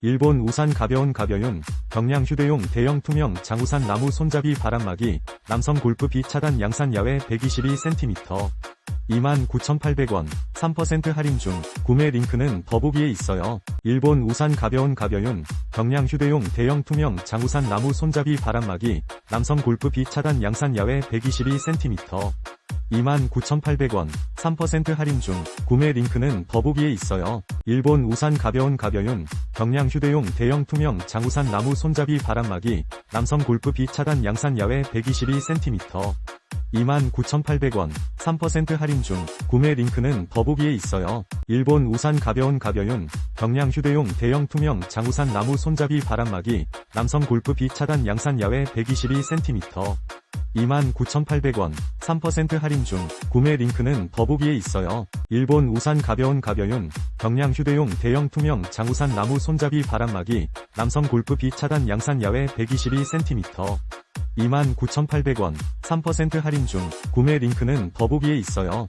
일본 우산 가벼운 가벼운 경량 휴대용 대형 투명 장우산 나무 손잡이 바람막이 남성 골프 비 차단 양산 야외 122cm 29,800원 3% 할인 중 구매 링크는 더보기에 있어요. 일본 우산 가벼운 가벼운 경량 휴대용 대형 투명 장우산 나무 손잡이 바람막이 남성 골프 비 차단 양산 야외 122cm 29,800원 3% 할인 중 구매 링크는 더보기에 있어요. 일본 우산 가벼운 가벼운 경량 휴대용 대형 투명 장우산 나무 손잡이 바람막이 남성 골프 비 차단 양산 야외 122cm 29,800원 3% 할인 중 구매 링크는 더보기에 있어요. 일본 우산 가벼운 가벼운 경량 휴대용 대형 투명 장우산 나무 손잡이 바람막이 남성 골프 비 차단 양산 야외 122cm 29,800원 3% 할인 중 구매 링크는 더보기에 있어요. 일본 우산 가벼운 가벼운 경량 휴대용 대형 투명 장우산 나무 손잡이 바람막이 남성 골프 비 차단 양산 야외 122cm 29,800원 3% 할인 중 구매 링크는 더보기에 있어요.